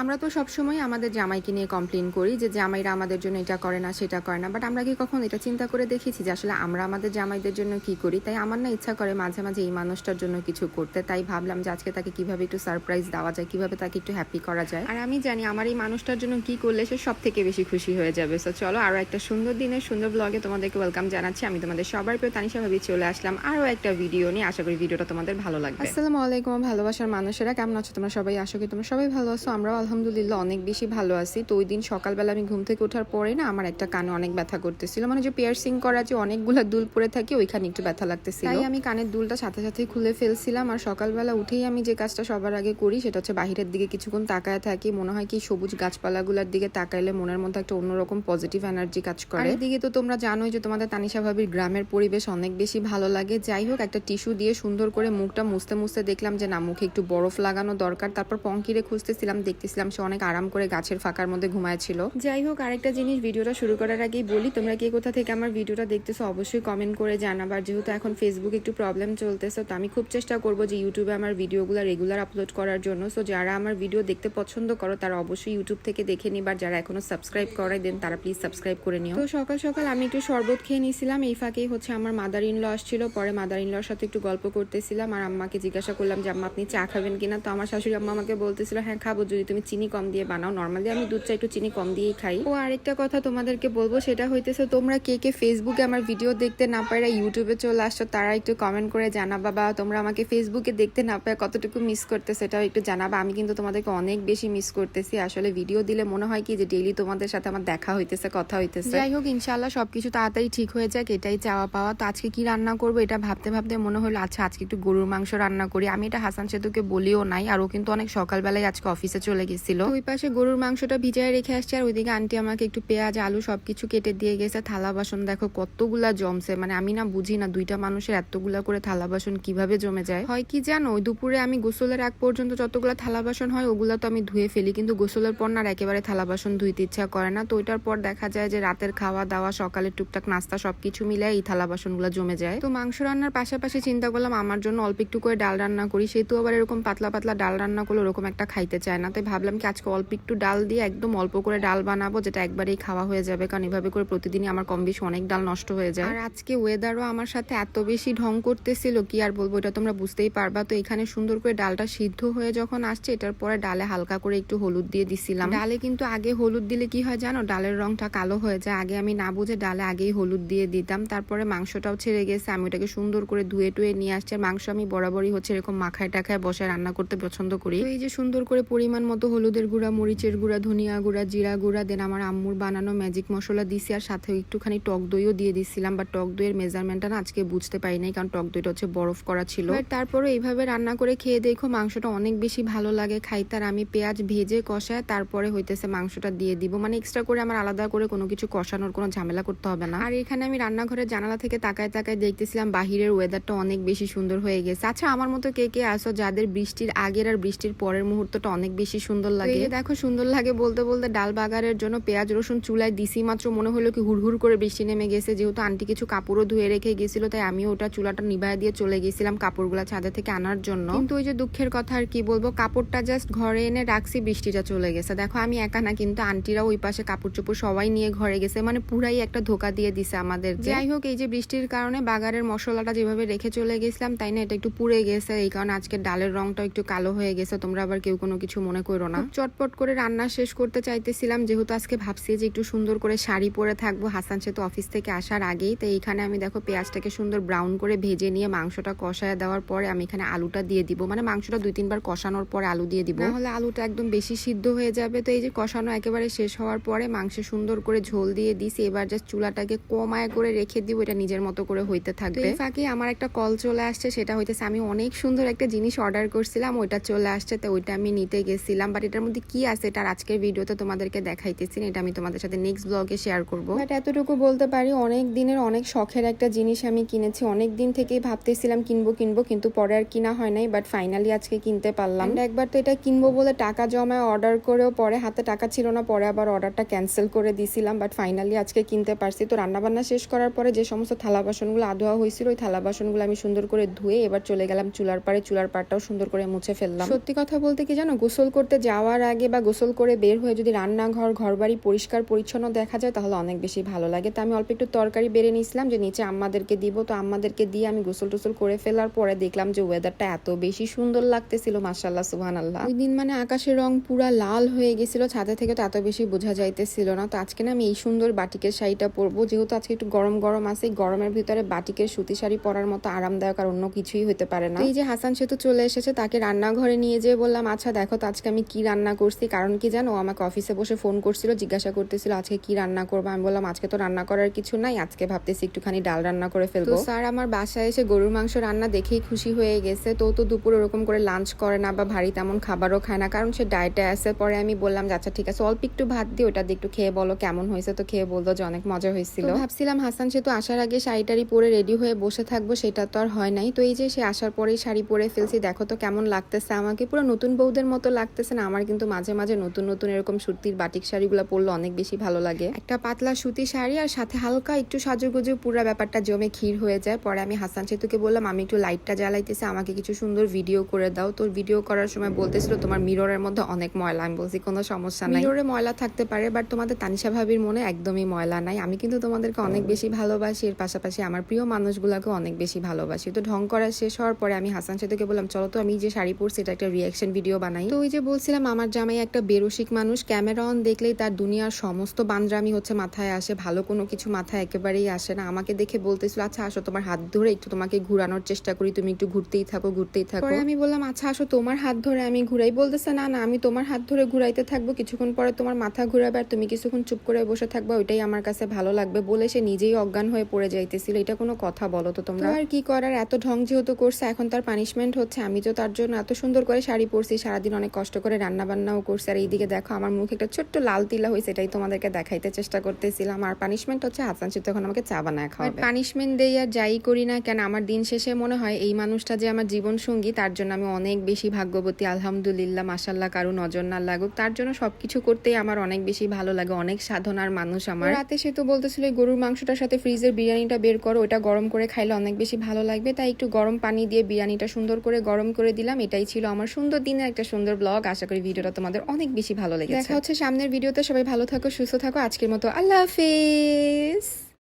আমরা তো সবসময় আমাদের জামাইকে নিয়ে কমপ্লেন করি যে জামাইরা আমাদের জন্য এটা করে না, সেটা করে না। বাট আমরা কি কখন এটা চিন্তা করে দেখেছি যে আসলে আমরা আমাদের জামাইদের জন্য কি করি? তাই আমার না ইচ্ছা করে মাঝে মাঝে এই মানুষটার জন্য কিছু করতে। তাই ভাবলাম যে আজকে তাকে কীভাবে একটু সারপ্রাইজ দেওয়া যায়, কীভাবে তাকে একটু হ্যাপি করা যায়। আর আমি জানি আমার এই মানুষটার জন্য কি করলে সে সব থেকে বেশি খুশি হয়ে যাবে। সো চলো আরও একটা সুন্দর দিনের, সুন্দর ব্লগে তোমাদেরকে ওয়েলকাম জানাচ্ছি। আমি তোমাদের সবার প্রিয় তানিশা ভাবি, চলে আসলাম আরও একটা ভিডিও নিয়ে। আশা করি ভিডিওটা তোমাদের ভালো লাগবে। আসসালামু আলাইকুম, ভালোবাসার মানুষেরা। কেমন আছো তোমরা সবাই? আশা করি তোমরা সবাই ভালো আছো। আমরাও আলহামদুলিল্লাহ অনেক বেশি ভালো আছি। তো ওই দিন সকালবেলা আমি ঘুম থেকে ওঠার পরে না আমার একটা কানে অনেক ব্যথা করতেছিল। মানে যে পিয়ার্সিং করা যে অনেকগুলা দুল পরে থাকে ওইখানে একটু ব্যথা লাগতেছিল। তাই আমি কানের দুলটা সাথে সাথে খুলে ফেলছিলাম। আর সকালবেলা উঠেই আমি যে কাজটা সবার আগে করি সেটা হচ্ছে বাহিরের দিকে কিছুক্ষণ তাকায় থাকি। মনে হয় কি সবুজ গাছপালাগুলোর দিকে তাকাইলে মনের মধ্যে একটা অন্যরকম পজিটিভ এনার্জি কাজ করে। এদিকে তো তোমরা জানোই যে তোমাদের তানিশা ভাবির গ্রামের পরিবেশ অনেক বেশি ভালো লাগে। যাই হোক একটা টিস্যু দিয়ে সুন্দর করে মুখটা মুছতে মুছতে দেখলাম যে না মুখে একটু বরফ লাগানো দরকার। তারপর পঙ্কিরে খুঁজতেছিলাম দেখতেছিলাম সে অনেক আরাম করে গাছের ফাঁকার মধ্যে ঘুমায়ছিল যাই হোক, আরেকটা জিনিস ভিডিওটা শুরু করার আগেই বলি, তোমরা কে কোথা থেকে আমার ভিডিওটা দেখতেছো অবশ্যই কমেন্ট করে জানাবার যেহেতু এখন ফেসবুক একটু প্রবলেম চলতেছে, তো আমি খুব চেষ্টা করব যে ইউটিউবে আমার ভিডিওগুলো রেগুলার আপলোড করার জন্য। সো যারা আমার ভিডিও দেখতে পছন্দ করো, তারা অবশ্যই ইউটিউব থেকে দেখে নিবার যারা এখনও সাবস্ক্রাইব করে দেন, তারা প্লিজ সাবস্ক্রাইব করে নিও। তো সকাল সকাল আমি একটু শরবত খেয়ে নিয়েছিলাম এই ফাঁকেই হচ্ছে আমার মাদার ইনল আসছিল। পরে মাদার ইন ইনলর সাথে একটু গল্প করতেছিলাম। আর আম্মাকে জিজ্ঞাসা করলাম যে, আম্মা, আপনি চা খাবেন কিনা? তো আমার শাশুড়ি আম্মা আমাকে বলতেছিল হ্যাঁ খাব। যদি তুমি চিনি কম দিয়ে বানাও। নর্মালি আমি দুধ চা একটু চিনি কম দিয়েই খাই। ও আরেকটা কথা তোমাদেরকে বলব, সেটা হইতেছে তোমরা কে কে ফেসবুকে আমার ভিডিও দেখতে না পারা ইউটিউবে চলে আসছো, তারা একটু কমেন্ট করে জানাবা বা তোমরা আমাকে ফেসবুকে দেখতে না পায় কতটুকু মিস করতে সেটাও একটু জানাবা। আমি কিন্তু তোমাদেরকে অনেক বেশি মিস করতেছি। আসলে ভিডিও দিলে মনে হয় কি যে ডেইলি তোমাদের সাথে আমার দেখা হইতেছে, কথা হইতেছে। যাই হোক ইনশাল্লাহ সবকিছু তাড়াতাড়ি ঠিক হয়ে যাক, এটাই চাওয়া পাওয়া। তো আজকে কি রান্না করব এটা ভাবতে ভাবতে মনে হলো আচ্ছা আজকে একটু গরুর মাংস রান্না করি। আমি এটা হাসান সেতুকে বলিও নাই, আর ও কিন্তু অনেক সকালবেলায় আজকে অফিসে চলে গেছিল। ওই পাশে গরুর মাংসটা ভিজায় রেখে আসছে আর ওইদিকে আন্টি আমাকে একটু পেঁয়াজ, আলু সবকিছু কেটে দিয়ে গেছে। থালা বাসন দেখো কতগুলা জমছে মানে আমি না বুঝি না দুইটা মানুষের এতগুলা করে থালা বাসন কীভাবে জমে যায়। হয় কি জানো, ওই দুপুরে আমি গোসলের আগ পর্যন্ত যতগুলা থালা বাসন হয় ওগুলা তো আমি ধুয়ে ফেলি, কিন্তু গোসলের পর না একেবারে থালা বাসন ধুইতে ইচ্ছা করে না। তো ওইটার পর দেখা যায় যে রাতের খাওয়া দাওয়া সকালে টুকটাক নাস্তা সবকিছু মিলে এই থালা বাসনগুলো জমে যায়। তো মাংস রান্নার পাশাপাশি চিন্তা করলাম, আমার জন্য অল্প একটু করে ডাল রান্না করি, সেহেতু আবার এরকম পাতলা পাতলা ডাল রান্না করলে ওরকম একটা খাইতে চায় না, তাই ভাবলাম কি আজকে অল্প একটু ডাল দিয়ে একদম অল্প করে ডাল বানাবো যেটা একবারেই খাওয়া হয়ে যাবে কারণ এভাবে করে প্রতিদিনই আমার কম বেশি অনেক ডাল নষ্ট হয়ে যায়। আর আজকে ওয়েদারও আমার সাথে এত বেশি ঢং করতেছিল কি আর বলব এটা তোমরা বুঝতেই পারবা। তো এখানে সুন্দর করে ডালটা সিদ্ধ হয়ে যখন আসছে এটার পরে ডালে হালকা করে একটু হলুদ দিয়ে দিছিলাম। ডালে কিন্তু আগে হলুদ দিলে কি হয় জানো ডালের রংটা কালো হয়ে যায়। আগে আমি না বুঝে ডালে আগেই হলুদ দিয়ে দিতাম তারপরে মাংসটাও ছেড়ে গেছে আমি ওটাকে সুন্দর করে ধুয়ে টুয়ে নিয়ে আসছি। মাংস আমি বরাবরই হচ্ছে এরকম মাখায় টাখায় বসে রান্না করতে পছন্দ করি। এই যে সুন্দর করে পরিমাণ মতো হলুদের গুঁড়া, মরিচের গুঁড়া, ধনিয়া গুঁড়া, জিরা গুঁড়া, দেন আমার আম্মুর বানানো ম্যাজিক মশলা দিছি আর সাথে একটুখানি টক দইও দিয়ে দিছিলাম বা টক দইয়ের মেজারমেন্টটা না আজকে বুঝতে পারি নাই, কারণ টক দইটা হচ্ছে বরফ করা ছিল। তারপরে এইভাবে রান্না করে খেয়ে দেখো মাংসটা অনেক বেশি ভালো লাগে খাইতে আর আমি পেঁয়াজ ভেজে কষায় তারপরে হইতেছে মাংসটা দিয়ে দিব। মানে এক্সট্রা করে আমার আলাদা করে কোনো কিছু কষানোর কোনো ঝামেলা করতে হবে না। আর এখানে আমি রান্নাঘরের জানালা থেকে তাকায় তাকায় দেখতেছিলাম বাহিরের ওয়েদারটা অনেক বেশি সুন্দর হয়ে গেছে। আচ্ছা আমার মতো কে কে আসো যাদের বৃষ্টির আগের আর বৃষ্টির পরের মুহূর্তটা অনেক বেশি সুন্দর লাগে। যে দেখো সুন্দর লাগে বলতে বলতে ডাল বাগারের জন্য পেঁয়াজ রসুন চুলায় দিছি মাত্র মনে হলো কি হুড়হুড় করে বৃষ্টি নেমে গেছে। যেহেতু আন্টি কিছু কাপড়ও ধুয়ে রেখে গেছিল তাই আমি ওটা চুলাটা নিভায় দিয়ে চলে গেছিলাম কাপড়গুলা ছাদে থেকে আনার জন্য। কিন্তু ওই যে দুঃখের কথা আর কি বলব কাপড়টা জাস্ট ঘরে এনে রাখছি বৃষ্টিটা চলে গেছে। দেখো আমি একা না কিন্তু আন্টিরা ওই পাশে কাপড় চোপড় সবাই নিয়ে ঘরে গেছে মানে পুরাই একটা ধোকা দিয়ে দিছে আমাদের যাই হোক এই যে বৃষ্টির কারণে বাগারের মশলাটা যেভাবে রেখে চলে গেছিলাম তাই না এটা একটু পুড়ে গেছে। এই কারণে আজকে ডালের রংটা একটু কালো হয়ে গেছে তোমরা আবার কেউ কোনো কিছু মনে করো না। চটপট করে রান্না শেষ করতে চাইতেছিলাম যেহেতু আজকে ভাবছি যে একটু সুন্দর করে শাড়ি পরে থাকব। হাসান সে তো অফিস থেকে আসার আগেই তো এইখানে আমি দেখো পেঁয়াজটাকে সুন্দর ব্রাউন করে ভেজে নিয়ে মাংসটা কষায় দেওয়ার পরে আমি এখানে আলুটা দিয়ে দিব। মানে মাংসটা দুই তিনবার কষানোর পরে আলু দিয়ে দিব। নাহলে আলুটা একদম বেশি সিদ্ধ হয়ে যাবে। তো এই যে কষানো একেবারে শেষ হওয়ার পরে মাংসে সুন্দর করে ঝোল দিয়ে দিছি। এবার জাস্ট চুলাটাকে কমায় করে রেখে দিব এটা নিজের মতো করে হইতে থাকবে। এই ফাঁকে আমার একটা কল চলে আসছে সেটা হইতেছে আমি অনেক সুন্দর একটা জিনিস অর্ডার করছিলাম ওইটা চলে আসছে তো ওইটা আমি নিতে গেছিলাম। বাট এটার মধ্যে কি আছে? এটার আজকের ভিডিওতে তোমাদেরকে দেখাইতেছি এটা আমি তোমাদের সাথে নেক্সট ব্লগে শেয়ার করব। বাট এতটুকু বলতে পারি অনেক দিনের অনেক শখের একটা জিনিস আমি কিনেছি। অনেক দিন থেকেই ভাবতেছিলাম কিনবো কিনবো কিন্তু পরে আর কিনা হয় নাই বাট ফাইনালি আজকে কিনতে পারলাম। একবার তো এটা কিনবো বলে টাকা জমায় অর্ডার করেও পরে হাতে টাকা ছিল না পরে আবার অর্ডারটা ক্যান্সেল করে দিছিলাম বাট ফাইনালি আজকে কিনতে পারছি। তো রান্নাবান্না শেষ করার পরে যে সমস্ত থালা বাসনগুলো আধোয়া হয়েছিল ওই থালা বাসনগুলো আমি সুন্দর করে ধুয়ে এবার চলে গেলাম চুলার পাড়ে। চুলার পাড়টাও সুন্দর করে মুছে ফেললাম। সত্যি কথা বলতে কি জানো গোসল করতে যাওয়ার আগে বা গোসল করে বের হয়ে যদি রান্নাঘর, ঘরবাড়ি পরিষ্কার, পরিচ্ছন্ন দেখা যায়, তাহলে অনেক বেশি ভালো লাগে। তো আমি অল্প একটু তরকারি বেড়ে নিয়েছিলাম, যে নিচে আম্মাদেরকে দিব। তো আম্মাদেরকে দিয়ে আমি গোসল টোসল করে ফেলার পরে দেখলাম যে ওয়েদারটা এত বেশি সুন্দর লাগতেছিল মাসাল্লাহ সুহান আল্লাহ ওই দিন মানে আকাশের রং পুরা লাল হয়ে গেছিল, ছাদে থেকে তো এত বেশি বোঝা যাইতেছিল না। তো আজকে না আমি এই সুন্দর বাটিকের শাড়িটা পরবো। যেহেতু আজকে একটু গরম গরম আছে গরমের ভিতরে বাটিকের সুতি শাড়ি পরার মতো আরামদায়ক আর অন্য কিছুই হতে পারে না। এই যে হাসান সেতু চলে এসেছে, তাকে রান্নাঘরে নিয়ে যেয়ে বললাম আচ্ছা দেখো তো আজকে আমি কি রান্না করছি কারণ কি জানো আমাকে অফিসে বসে ফোন করছিল জিজ্ঞাসা করতেছিল আজকে কি রান্না করব? আমি বললাম আজকে তো রান্না করার কিছু নাই আজকে ভাবতেছি একটুখানি ডাল রান্না করে ফেলব। স্যার আমার বাসায় এসে গরুর মাংস রান্না দেখেই খুশি হয়ে গেছে। তো তো দুপুর ওরকম করে লাঞ্চ করে না বা ভারী তেমন খাবারও খায় না কারণ সে ডায়েটে আসে পরে আমি বললাম যে আচ্ছা ঠিক আছে অল্প একটু ভাত দিয়ে ওটা দিয়ে একটু খেয়ে বলো কেমন হয়েছে? তো খেয়ে বলল যে অনেক মজা হয়েছিল। ভাবছিলাম হাসান সে তো আসার আগে শাড়িটারি পরে রেডি হয়ে বসে থাকব সেটা তো আর হয় নাই। তো এই যে সে আসার পরেই শাড়ি পরে ফেলছি দেখো তো কেমন লাগতেছে আমাকে। পুরো নতুন বউদের মতো লাগতেছে না আমার কিন্তু মাঝে মাঝে নতুন নতুন এরকম সুতির বাটিক শাড়িগুলো পরলে অনেক বেশি ভালো লাগে। একটা পাতলা সুতি শাড়ি আর সাথে হালকা একটু সাজুগুজু পুরো ব্যাপারটা জমে ক্ষীর হয়ে যায়। পরে আমি হাসান সেতুকে বললাম, আমি একটু লাইটটা জ্বালাইতেছি, আমাকে কিছু সুন্দর ভিডিও করে দাও। তোর ভিডিও করার সময় বলতেছিল, তোমার মিররের মধ্যে অনেক ময়লা। আমি বলছি, কোনো সমস্যা নাই। মিররে ময়লা থাকতে পারে, বাট তোমাদের তানিশা ভাবির মনে একদমই ময়লা নাই। আমি কিন্তু তোমাদেরকে অনেক বেশি ভালোবাসি, এর পাশাপাশি আমার প্রিয় মানুষগুলোকে অনেক বেশি ভালোবাসি। তো ঢং করা শেষ হওয়ার পরে আমি হাসান সেতুকে বললাম, চলো তো আমি যে শাড়ি পরছি, এটা একটা রিয়াকশন ভিডিও বানাই। তো ওই যে বলছিলাম আমার জামাই একটা বেরসিক মানুষ। ক্যামেরা অন দেখলেই তার দুনিয়ার সমস্ত বান্দ্রামি হচ্ছে মাথায় আসে। ভালো কোনো কিছু মাথায় একেবারেই আসে না। আমাকে দেখে বলতেছিল আচ্ছা আসো তোমার হাত ধরে একটু তোমাকে ঘুরানোর চেষ্টা করি। তুমি একটু ঘুরতেই থাকো ঘুরতেই থাকো। আমি বললাম আচ্ছা আসো তোমার হাত ধরে আমি ঘুরাই। বলতেছে না না আমি তোমার হাত ধরে ঘুরাইতে থাকব। কিছুক্ষণ পরে তোমার মাথা ঘুরাবে আর তুমি কিছুক্ষণ চুপ করে বসে থাকবে। ওইটাই আমার কাছে ভালো লাগবে বলে সে নিজেই অজ্ঞান হয়ে পড়ে যাইতেছিল। এটা কোনো কথা বলো তো তোমরা। আর কি করার? এত ঢং যেহেতু করছে এখন তার পানিশমেন্ট হচ্ছে। আমি তো তার জন্য এত সুন্দর করে শাড়ি পরছি সারাদিন অনেক কষ্ট করে রান্না বান্নাও করছি। আর এইদিকে দেখো আমার মুখে একটা ছোট্ট লাল তিলা হয়েছে এটাই তোমাদেরকে দেখাইতে চেষ্টা করতেছিলাম। আর পানিশমেন্ট হচ্ছে হাসান শীত তখন আমাকে চা বানায় খাওয়াবে। পানিশমেন্ট দেই আর যাই করি না কেন আমার দিন শেষে মনে হয় এই মানুষটা যে আমার জীবন সঙ্গী তার জন্য আমি অনেক বেশি ভাগ্যবতী। আলহামদুলিল্লাহ মাসাল্লাহ কারও নজর না লাগুক। তার জন্য সবকিছু করতেই আমার অনেক বেশি ভালো লাগে অনেক সাধনার মানুষ আমার। রাতে সে তো বলতেছিল গরুর মাংসটার সাথে ফ্রিজের বিরিয়ানিটা বের করো ওটা গরম করে খাইলে অনেক বেশি ভালো লাগবে। তাই একটু গরম পানি দিয়ে বিরিয়ানিটা সুন্দর করে গরম করে দিলাম। এটাই ছিল আমার সুন্দর দিনের একটা সুন্দর ব্লগ আশা করি ভিডিওটা তোমাদের অনেক বেশি ভালো লেগেছে। দেখা হচ্ছে সামনের ভিডিওতে। সবাই ভালো থাকো, সুস্থ থাকো। আজকের মতো আল্লাহ হাফেজ।